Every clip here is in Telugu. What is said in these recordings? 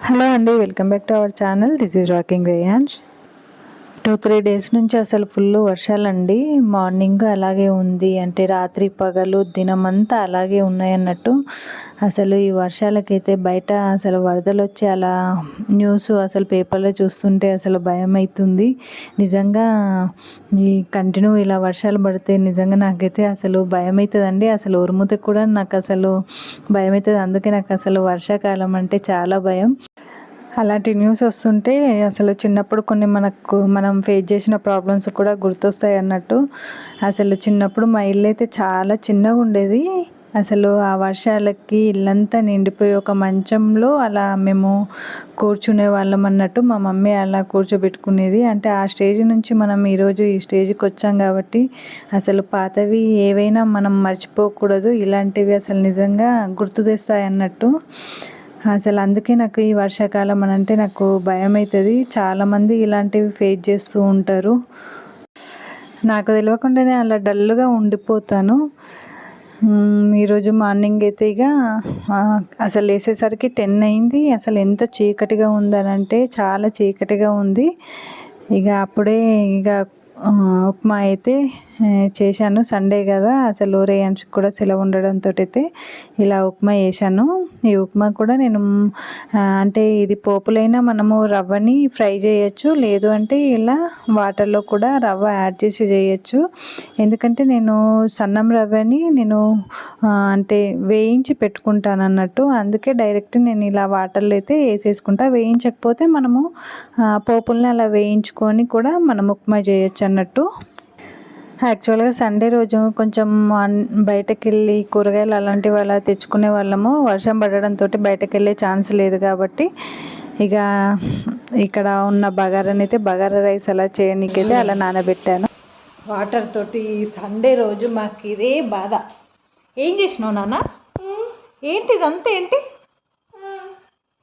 హలో అండి welcome back to our channel this is rocking Reyansh two three days నుంచి అసలు ఫుల్ వర్షాలండి. మార్నింగ్ అలాగే ఉంది. అంటే రాత్రి పగలు దినమంతా అలాగే ఉన్నాయన్నట్టు. అసలు ఈ వర్షాలకైతే బయట అసలు వరదలు వచ్చి అలా న్యూస్ అసలు పేపర్లో చూస్తుంటే అసలు భయం అవుతుంది నిజంగా ఈ కంటిన్యూ ఇలా వర్షాలు పడితే నిజంగా నాకైతే అసలు భయం అవుతుందండి అసలు ఉరుముతకు కూడా నాకు అసలు భయం అవుతుంది అందుకే నాకు అసలు వర్షాకాలం అంటే చాలా భయం. అలాంటి న్యూస్ వస్తుంటే అసలు చిన్నప్పుడు కొన్ని మనకు మనం ఫేస్ చేసిన ప్రాబ్లమ్స్ కూడా గుర్తొస్తాయి అన్నట్టు. అసలు చిన్నప్పుడు మా ఇల్లు అయితే చాలా చిన్నగా ఉండేది. అసలు ఆ వర్షాలకి ఇల్లంతా నిండిపోయి ఒక మంచంలో అలా మేము కూర్చునే వాళ్ళం అన్నట్టు మా మమ్మీ అలా కూర్చోబెట్టుకునేది. అంటే ఆ స్టేజ్ నుంచి మనం ఈరోజు ఈ స్టేజ్కి వచ్చాం కాబట్టి అసలు పాతవి ఏవైనా మనం మర్చిపోకూడదు. ఇలాంటివి అసలు నిజంగా గుర్తు తెస్తాయి అన్నట్టు. అసలు అందుకే నాకు ఈ వర్షాకాలం అని అంటే నాకు భయం అవుతుంది. చాలామంది ఇలాంటివి ఫేస్ చేస్తూ ఉంటారు. నాకు తెలియకుండానే అలా డల్గా ఉండిపోతాను. ఈరోజు మార్నింగ్ అయితే ఇక అసలు వేసేసరికి టెన్ అయింది. అసలు ఎంత చీకటిగా ఉందనంటే చాలా చీకటిగా ఉంది. ఇక అప్పుడే ఇక ఉప్మా అయితే చేశాను. సండే కదా అసలు రేయన్స్కి కూడా సెలవు ఉండడంతో అయితే ఇలా ఉప్మా చేశాను. ఈ ఉప్మా కూడా నేను అంటే ఇది పోపులైనా మనము రవ్వని ఫ్రై చేయొచ్చు. లేదు అంటే ఇలా వాటర్లో కూడా రవ్వ యాడ్ చేసి చేయొచ్చు. ఎందుకంటే నేను సన్నం రవ్వని నేను అంటే వేయించి పెట్టుకుంటాను అన్నట్టు. అందుకే డైరెక్ట్ నేను ఇలా వాటర్లో అయితే వేసేసుకుంటా. వేయించకపోతే మనము పోపుల్ని అలా వేయించుకొని కూడా మనం ఉప్మా చేయొచ్చు అన్నట్టు. యాక్చువల్గా సండే రోజు కొంచెం బయటకు వెళ్ళి కూరగాయలు అలాంటివి అలా తెచ్చుకునే వాళ్ళము. వర్షం పడడంతో బయటకు వెళ్ళే ఛాన్స్ లేదు కాబట్టి ఇక ఇక్కడ ఉన్న బగారాని అయితే బగారా రైస్ అలా చేయనీకైతే అలా నానబెట్టాను. వాటర్ తోటి సండే రోజు మాకు ఇదే బాధ. ఏం చేసినావు నాన్న? ఏంటి ఇదంతా ఏంటి?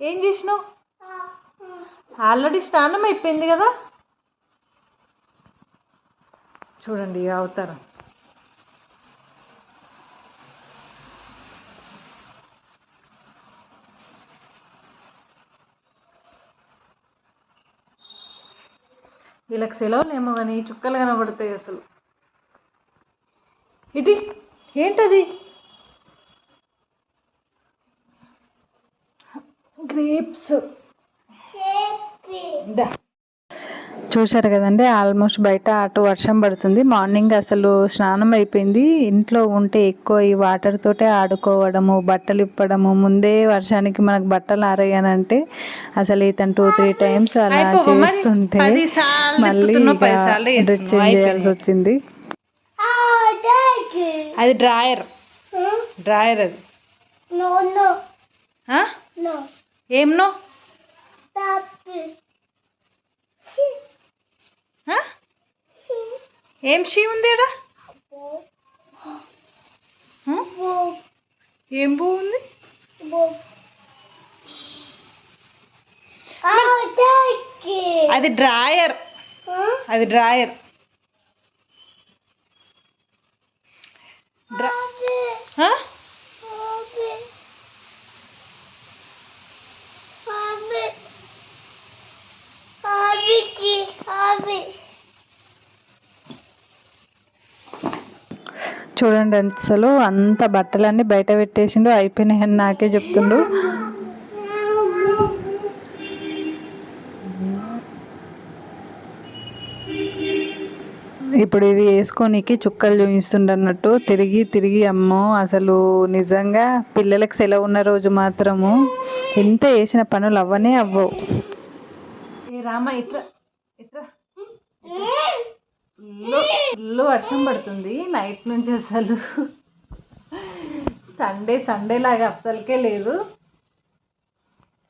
ఏం చేసినావు? ఆల్రెడీ స్నానం అయిపోయింది కదా? చూడండి ఈ అవతారం. వీళ్ళకి సెలవులేమో కానీ చుక్కలు కనబడతాయి అసలు. ఇది? ఏంటది? గ్రేప్స్. దా. చూశారు కదండి ఆల్మోస్ట్ బయట అటు వర్షం పడుతుంది. మార్నింగ్ అసలు స్నానం అయిపోయింది. ఇంట్లో ఉంటే ఎక్కువ ఈ వాటర్ తోటే ఆడుకోవడము బట్టలు ఇప్పడము. ముందే వర్షానికి మనకు బట్టలు ఆరేయనంటే అసలు ఇతను టూ త్రీ టైమ్స్ అలా చేస్తుంటే మళ్ళీ డ్రెస్ చేంజ్ చేయాల్సి వచ్చింది. అది డ్రాయర్. డ్రాయర్ అది. ఏం నో? ఏం షీ ఉంది? Bob, ఏం పువ్వు ఉంది. అది డ్రాయర్? అది డ్రాయర్. Draw Have it. చూడండి అసలు అంత బట్టలన్నీ బయట పెట్టేసిండు అయిపోయినాయని నాకే చెప్తుండు. ఇప్పుడు ఇది వేసుకోనికి చుక్కలు చూపిస్తుండ అన్నట్టు. తిరిగి తిరిగి అమ్మో అసలు నిజంగా పిల్లలకు సెలవు ఉన్న రోజు మాత్రము. ఎంత వేసిన పనులు అవ్వనే అవ్వవు. రామ ఇట్లా ఇట్లా ఫుల్ ఫుల్ వర్షం పడుతుంది నైట్ నుంచి అసలు. సండే సండే లాగా అస్సలకే లేదు.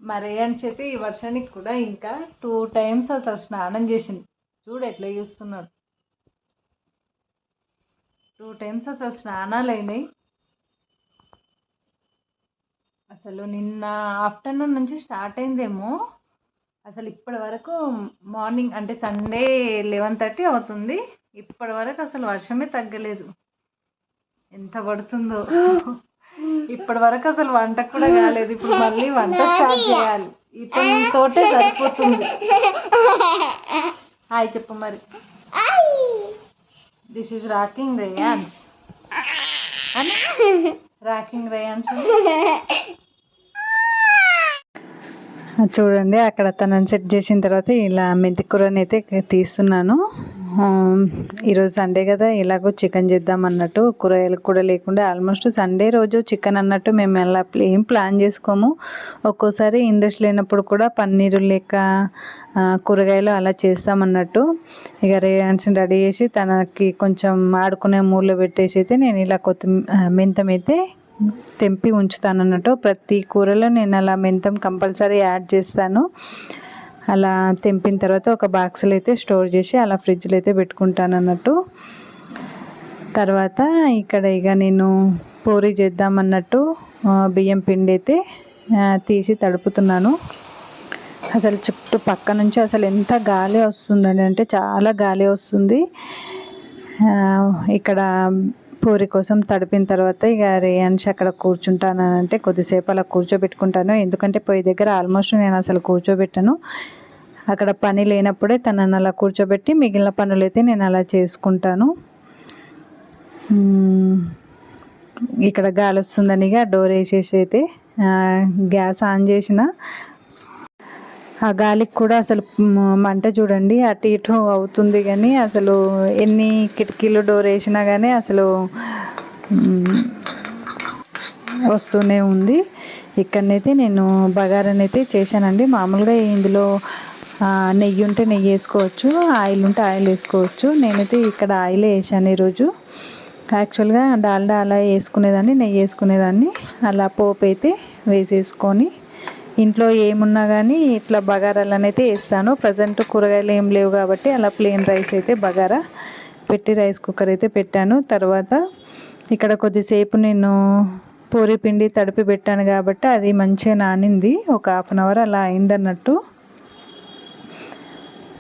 మరి అని చెప్పి ఈ వర్షానికి కూడా ఇంకా టూ టైమ్స్ అసలు స్నానం చేసింది. చూడు ఎట్లా చూస్తున్నాడు. టూ టైమ్స్ అసలు స్నానాలు అయినాయి. అసలు నిన్న ఆఫ్టర్నూన్ నుంచి స్టార్ట్ అయిందేమో. అసలు ఇప్పటి వరకు మార్నింగ్ అంటే సండే లెవెన్ థర్టీ అవుతుంది. ఇప్పటి వరకు అసలు వర్షమే తగ్గలేదు. ఎంత పడుతుందో. ఇప్పటి వరకు అసలు వంట కూడా కాలేదు. ఇప్పుడు మళ్ళీ వంట స్టార్ట్ చేయాలి. ఇతని తోటే సరిపోతుంది. హాయ్ చెప్పు మరి. This is rocking Reyansh rocking Reyansh చూడండి అక్కడ తనని సెట్ చేసిన తర్వాత ఇలా మెంతి కూరని అయితే తీస్తున్నాను. ఈరోజు సండే కదా ఇలాగో చికెన్ చేద్దాం అన్నట్టు కూరగాయలు కూడా లేకుండా ఆల్మోస్ట్ సండే రోజు చికెన్ అన్నట్టు మేము అలా ఏం ప్లాన్ చేసుకోము. ఒక్కోసారి ఇంట్రెస్ట్ లేనప్పుడు కూడా పన్నీరు లేక కూరగాయలు అలా చేస్తామన్నట్టు ఇక రేయాన్స్ రెడీ చేసి తనకి కొంచెం ఆడుకునే మూలో పెట్టేసి అయితే నేను ఇలా కొత్తిమీర మెంతం అయితే తెంపి ఉంచుతాను అన్నట్టు ప్రతి కూరలో నేను అలా మెంతం కంపల్సరీ యాడ్ చేస్తాను. అలా తెంపిన తర్వాత ఒక బాక్స్లో అయితే స్టోర్ చేసి అలా ఫ్రిడ్జ్లో అయితే పెట్టుకుంటాను అన్నట్టు తర్వాత ఇక్కడ ఇక నేను పూరి చేద్దామన్నట్టు బియ్యం పిండి అయితే తీసి తడుపుతున్నాను. అసలు చుట్టూ పక్క నుంచి అసలు ఎంత గాలి వస్తుందని అంటే చాలా గాలి వస్తుంది. ఇక్కడ పూరి కోసం తడిపిన తర్వాత ఇక రేయాన్షి అక్కడ కూర్చుంటాను అంటే కొద్దిసేపు అలా కూర్చోబెట్టుకుంటాను. ఎందుకంటే పొయ్యి దగ్గర ఆల్మోస్ట్ నేను అసలు కూర్చోబెట్టాను. అక్కడ పని లేనప్పుడే తనని అలా కూర్చోబెట్టి మిగిలిన పనులు అయితే నేను అలా చేసుకుంటాను. ఇక్కడ గాలి వస్తుందని ఇక డోర్ వేసేసి అయితే గ్యాస్ ఆన్ చేసిన. ఆ గాలికి కూడా అసలు మంట చూడండి అటు ఇటు అవుతుంది కానీ అసలు ఎన్ని కిటికీలు డోర్ వేసినా కానీ అసలు వస్తూనే ఉంది. ఇక్కడనైతే నేను బగారనైతే అయితే చేశానండి. మామూలుగా ఇందులో నెయ్యి ఉంటే నెయ్యి వేసుకోవచ్చు ఆయిల్ ఉంటే ఆయిల్ వేసుకోవచ్చు. నేనైతే ఇక్కడ ఆయిలే వేసాను ఈరోజు. యాక్చువల్గా డాల్డా అలా వేసుకునేదాన్ని నెయ్యి వేసుకునేదాన్ని. అలా పోపు అయితే వేసేసుకొని ఇంట్లో ఏమున్నా కానీ ఇట్లా బగారాలను అయితే వేస్తాను ప్రజెంట్ కూరగాయలు ఏం లేవు కాబట్టి అలా ప్లెయిన్ రైస్ అయితే బగారా పెట్టి రైస్ కుక్కర్ అయితే పెట్టాను. తర్వాత ఇక్కడ కొద్దిసేపు నేను పూరి పిండి తడిపి పెట్టాను కాబట్టి అది మంచిగా నానింది. ఒక హాఫ్ అన్ అవర్ అలా అయిందన్నట్టు.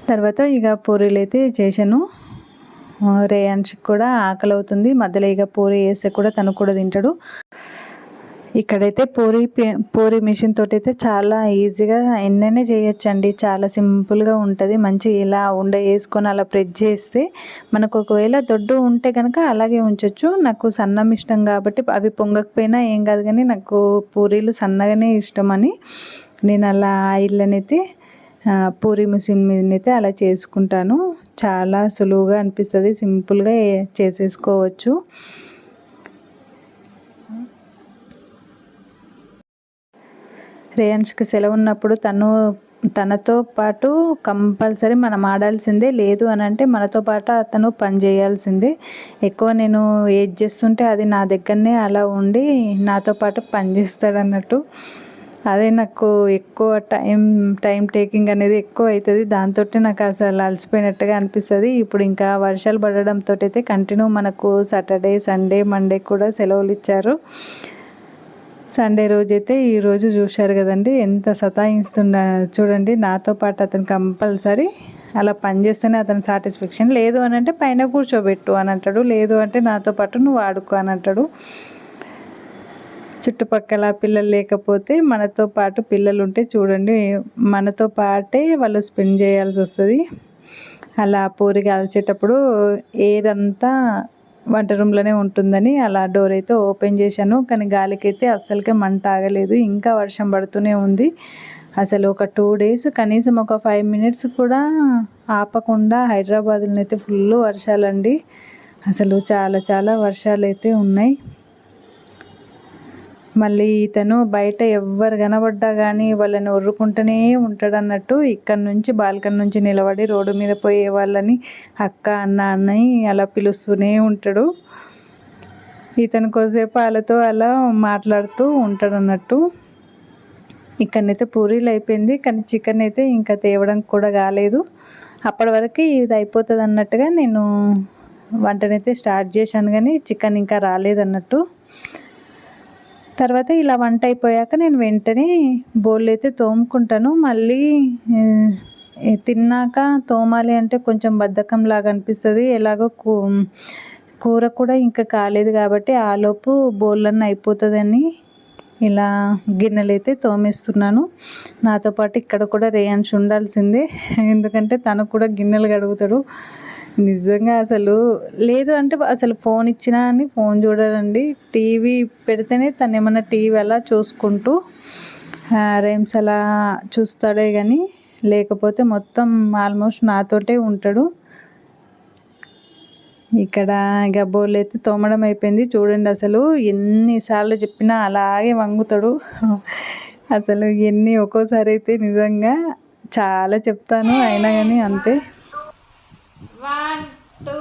తర్వాత ఇక పూరీలు అయితే చేశాను. రేయాన్షికి కూడా ఆకలి అవుతుంది మధ్యలో ఇక పూరి వేస్తే కూడా తను కూడా తింటాడు. ఇక్కడైతే పూరి పూరి మిషన్ తోటి అయితే చాలా ఈజీగా ఎన్నైనా చేయొచ్చండి. చాలా సింపుల్గా ఉంటుంది. మంచి ఇలా ఉండ వేసుకొని అలా ప్రెస్ చేస్తే మనకు ఒకవేళ దొడ్డు ఉంటే కనుక అలాగే ఉంచవచ్చు నాకు సన్నం ఇష్టం కాబట్టి అవి పొంగకపోయినా ఏం కాదు కానీ నాకు పూరీలు సన్నగానే ఇష్టం అని నేను అలా ఆయిల్నైతే అనేది పూరి మిషన్ మీదనైతే అలా చేసుకుంటాను. చాలా సులువుగా అనిపిస్తుంది. సింపుల్గా చేసేసుకోవచ్చు. రేయాన్స్కి సెలవు ఉన్నప్పుడు తను తనతో పాటు కంపల్సరీ మనం ఆడాల్సిందే లేదు అని అంటే మనతో పాటు అతను పని చేయాల్సిందే. ఎక్కువ నేను ఏది చేస్తుంటే అది నా దగ్గరనే అలా ఉండి నాతో పాటు పని చేస్తాడు అన్నట్టు అదే నాకు ఎక్కువ టైం టైం టేకింగ్ అనేది ఎక్కువ అవుతుంది. దాంతో నాకు అసలు అలసిపోయినట్టుగా అనిపిస్తుంది. ఇప్పుడు ఇంకా వర్షాలు పడడంతో అయితే కంటిన్యూ మనకు సాటర్డే సండే మండే కూడా సెలవులు ఇచ్చారు. సండే రోజైతే ఈ రోజు చూశారు కదండి. ఎంత సతాయిస్తుండ చూడండి నాతో పాటు అతను కంపల్సరీ అలా పనిచేస్తేనే అతని సాటిస్ఫాక్షన్. లేదు అని అంటే పైన కూర్చోబెట్టు అని అంటాడు. లేదు అంటే నాతో పాటు నువ్వు ఆడుకో అని అంటాడు. చుట్టుపక్కల పిల్లలు లేకపోతే మనతో పాటు పిల్లలు ఉంటే చూడండి మనతో పాటే వాళ్ళు స్పెండ్ చేయాల్సి వస్తుంది. అలా పూరి కాల్చేటప్పుడు ఎయిర్ అంతా వంట రూమ్లోనే ఉంటుందని అలా డోర్ అయితే ఓపెన్ చేశాను. కానీ గాలికైతే అస్సలకే మంట ఆగలేదు. ఇంకా వర్షం పడుతూనే ఉంది. అసలు ఒక టూ డేస్ కనీసం ఒక ఫైవ్ మినిట్స్ కూడా ఆపకుండా హైదరాబాద్లో అయితే ఫుల్ వర్షాలండి. అసలు చాలా చాలా వర్షాలు అయితే ఉన్నాయి. మళ్ళీ ఇతను బయట ఎవ్వరు కనబడ్డా కానీ వాళ్ళని ఒర్రుకుంటూనే ఉంటాడు అన్నట్టు ఇక్కడ నుంచి బాల్కనీ నుంచి నిలబడి రోడ్డు మీద పోయే వాళ్ళని అక్క అన్న అన్నని అలా పిలుస్తూనే ఉంటాడు. ఇతను కొద్దిసేపు వాళ్ళతో అలా మాట్లాడుతూ ఉంటాడు అన్నట్టు ఇక్కడనైతే పూరీలు అయిపోయింది. కానీ చికెన్ అయితే ఇంకా తేవడం కూడా కాలేదు. అప్పటి వరకు ఇది అయిపోతుంది అన్నట్టుగా నేను వంటనైతే స్టార్ట్ చేశాను కానీ చికెన్ ఇంకా రాలేదన్నట్టు. తర్వాత ఇలా వంట అయిపోయాక నేను వెంటనే బౌల్ అయితే తోముకుంటాను. మళ్ళీ తిన్నాక తోమాలి అంటే కొంచెం బద్ధకం లాగా అనిపిస్తుంది. ఎలాగో కూ కూర కూడా ఇంకా కాలేదు కాబట్టి ఆలోపు బోళ్ళన్నీ అయిపోతుందని ఇలా గిన్నెలు అయితే తోమేస్తున్నాను. నాతో పాటు ఇక్కడ కూడా రేయాన్స్ ఉండాల్సిందే. ఎందుకంటే తను కూడా గిన్నెలు కడుగుతాడు. నిజంగా అసలు లేదు అంటే అసలు ఫోన్ ఇచ్చినా అని ఫోన్ చూడాలండి టీవీ పెడితేనే తను ఏమన్నా టీవీ అలా చూసుకుంటూ రేమ్స్ అలా చూస్తాడే కానీ లేకపోతే మొత్తం ఆల్మోస్ట్ నాతోటే ఉంటాడు. ఇక్కడ ఇక బోళ్ళు అయితే తోమడం అయిపోయింది. చూడండి అసలు ఎన్నిసార్లు చెప్పినా అలాగే వంగుతాడు. అసలు ఎన్ని ఒక్కోసారి అయితే నిజంగా చాలా చెప్తాను అయినా కానీ అంతే. One two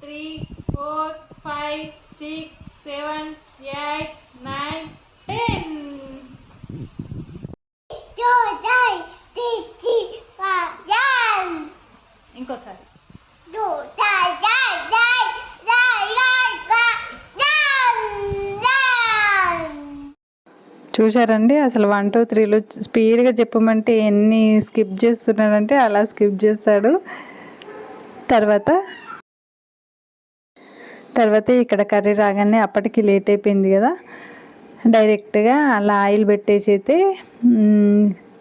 three four five six seven eight nine ten. ఇంకోసారి. చూశారండి అసలు వన్ టూ త్రీలు స్పీడ్గా చెప్పమంటే ఎన్ని స్కిప్ చేస్తున్నాడంటే అలా స్కిప్ చేస్తాడు తర్వాత? తర్వాత ఇక్కడ కర్రీ రాగానే అప్పటికి లేట్ అయిపోయింది కదా. డైరెక్ట్గా అలా ఆయిల్ పెట్టేసి అయితే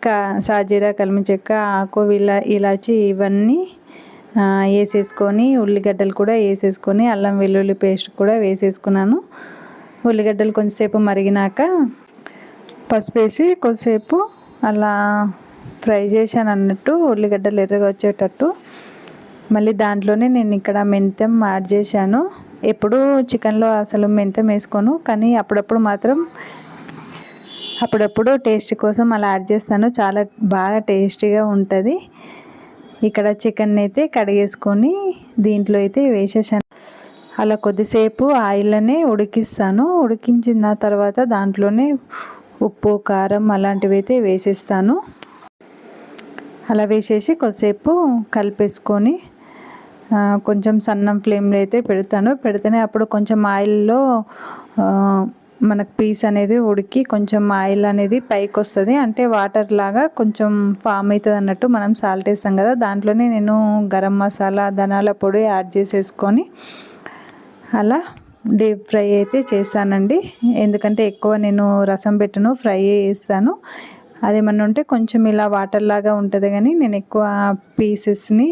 కా సాజీరా కలిమి చెక్క ఆకు ఇలా ఇలాచి ఇవన్నీ వేసేసుకొని ఉల్లిగడ్డలు కూడా వేసేసుకొని అల్లం వెల్లుల్లి పేస్ట్ కూడా వేసేసుకున్నాను. ఉల్లిగడ్డలు కొంచెంసేపు మరిగినాక పసుపు వేసి కొద్దిసేపు అలా ఫ్రై చేశాను అన్నట్టు ఉల్లిగడ్డలు ఎర్రగా వచ్చేటట్టు మళ్ళీ దాంట్లోనే నేను ఇక్కడ మెంతం యాడ్ చేశాను. ఎప్పుడు చికెన్లో అసలు మెంతం వేసుకోను కానీ అప్పుడప్పుడు మాత్రం అప్పుడప్పుడు టేస్ట్ కోసం అలా యాడ్ చేస్తాను. చాలా బాగా టేస్టీగా ఉంటుంది. ఇక్కడ చికెన్ అయితే కడిగేసుకొని దీంట్లో అయితే వేసేసాను. అలా కొద్దిసేపు ఆయిల్లోనే ఉడికిస్తాను. ఉడికించిన తర్వాత దాంట్లోనే ఉప్పు కారం అలాంటివి అయితే వేసేస్తాను. అలా వేసేసి కొద్దిసేపు కలిపేసుకొని కొంచెం సన్నం ఫ్లేమ్లో అయితే పెడతాను. పెడితేనే అప్పుడు కొంచెం ఆయిల్లో మనకు పీస్ అనేది ఉడికి కొంచెం ఆయిల్ అనేది పైకి వస్తుంది. అంటే వాటర్ లాగా కొంచెం ఫామ్ అవుతుంది అన్నట్టు మనం సాల్ట్ వేస్తాం కదా దాంట్లోనే నేను గరం మసాలా ధనాల పొడి యాడ్ చేసేసుకొని అలా డీప్ ఫ్రై అయితే చేస్తానండి. ఎందుకంటే ఎక్కువ నేను రసం పెట్టను ఫ్రై చేస్తాను. అదేమన్నా ఉంటే కొంచెం ఇలా వాటర్ లాగా ఉంటుంది కానీ నేను ఎక్కువ పీసెస్ని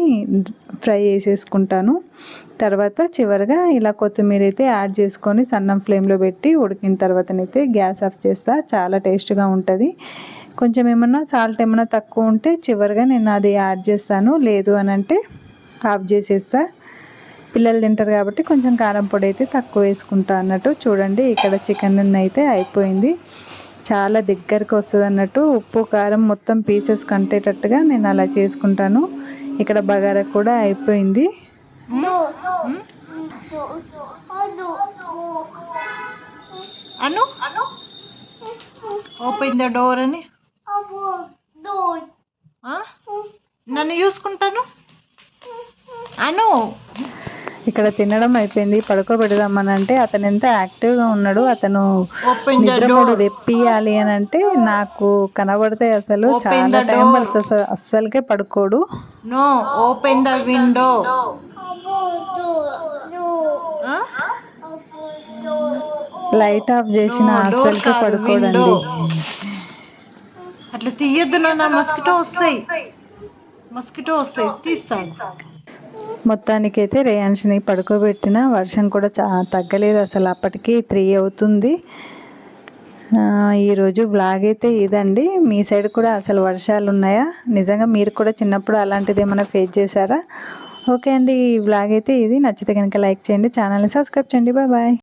ఫ్రై చేసేసుకుంటాను. తర్వాత చివరిగా ఇలా కొత్తిమీర అయితే యాడ్ చేసుకొని సన్నం ఫ్లేమ్లో పెట్టి ఉడికిన తర్వాతనైతే గ్యాస్ ఆఫ్ చేస్తా. చాలా టేస్ట్గా ఉంటుంది. కొంచెం ఏమన్నా సాల్ట్ ఏమన్నా తక్కువ ఉంటే చివరిగా నేను అది యాడ్ చేస్తాను. లేదు అని అంటే ఆఫ్ చేసేస్తా. పిల్లలు తింటారు కాబట్టి కొంచెం కారం పొడి అయితే తక్కువ వేసుకుంటా అన్నట్టు. చూడండి ఇక్కడ చికెన్ అయితే అయిపోయింది. చాలా దగ్గరకు వస్తుంది అన్నట్టు ఉప్పు కారం మొత్తం పీసెస్ కంటేటట్టుగా నేను అలా చేసుకుంటాను. ఇక్కడ బగారా కూడా అయిపోయింది. అను ఓపెన్ ద డోర్ అని. నన్ను చూసుకుంటాను. అను ఇక్కడ తినడం అయిపోయింది పడుకోబెడదామని అంటే అతను ఎంత యాక్టివ్గా ఉన్నాడు అతను ఓపెన్ ద నిద్రపోడు డోర్ తెప్పియాలి అని అంటే నాకు కనబడితే అసలు చాలా టైం. పడుతుంది అస్సలకే పడుకోడు no open the window. Light off చేసిన అస్సలకే పడుకోడండి. అట్లా తీయద్దు నాన్న మస్కిటో వస్తాయి మస్కిటో వస్తాయి తీస్తాను మొత్తానికైతే రేయాన్షిని పడుకోబెట్టిన. వర్షం కూడా చా తగ్గలేదు అసలు. అప్పటికి త్రీ అవుతుంది. ఈరోజు వ్లాగ్ అయితే ఇదండి. మీ సైడ్ కూడా అసలు వర్షాలు ఉన్నాయా నిజంగా మీరు కూడా చిన్నప్పుడు అలాంటిది ఏమైనా ఫేస్ చేశారా? ఓకే అండి. ఈ వ్లాగ్ అయితే ఇది. నచ్చితే కనుక లైక్ చేయండి. ఛానల్ని సబ్స్క్రైబ్ చేయండి. Bye bye.